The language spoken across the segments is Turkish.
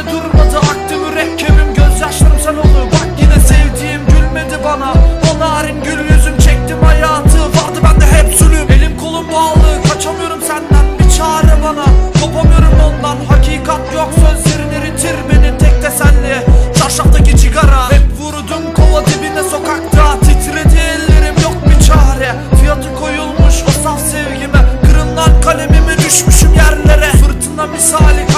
üstünde durmadı Aktı mürekkebim. Gözyaşlarım sen oldu. Bak yine sevdiğim gülmedi bana. O narin gül yüzüm çektim hayatı. Vardı bende hep zulüm. Elim kolum bağlı. Kaçamıyorum senden Bir çare bana. Kopamıyorum ondan. Hakikat yok. Sözlerin eritir beni Tek teselli. Çarşaftaki cigara. Hep vurdum kova dibine sokakta. Titredi ellerim. Yok bir çare. Fiyatı koyulmuş o saf sevgime. Kırımdan kalemimi düşmüşüm yerlere. Fırtına misali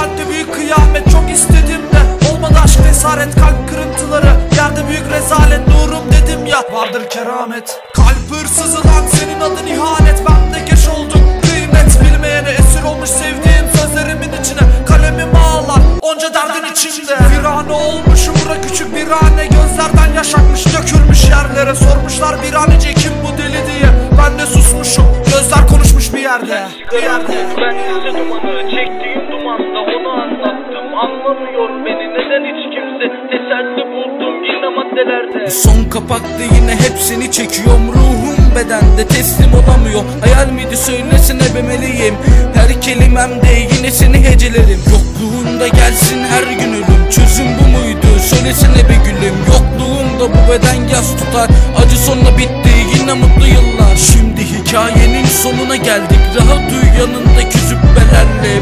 merhamet Kalp hırsızı lan senin adın ihanet. Ben de geç oldum kıymet. Bilmeyene Esir olmuş sevdiğim sözlerimin içine. Kalemim ağlar onca derdin içinde. Virane olmuşum bura küçük bir hane. Gözlerden yaşakmış dökülmüş yerlere. Sormuşlar bir anece kim bu deli diye. Ben de susmuşum gözler konuşmuş bir yerde. Bir yerde. Ben dumanı çektiğim dumanda Anlamıyor beni neden hiç kimse Teselli buldum yine maddelerde? Son kapaktı yine hepsini çekiyorum Ruhum bedende teslim olamıyor. Hayal miydi söylesene bemeliyim Her kelimemde yine seni hecelerim. Yokluğunda gelsin her gün ölüm Çözüm bu muydu? Söylesene be gülüm Yokluğumda bu beden yas tutar. Acı sonla bitti yine mutlu yıllar. Şimdi hikayenin sonuna geldik Rahat uyu yanındaki zübbelerle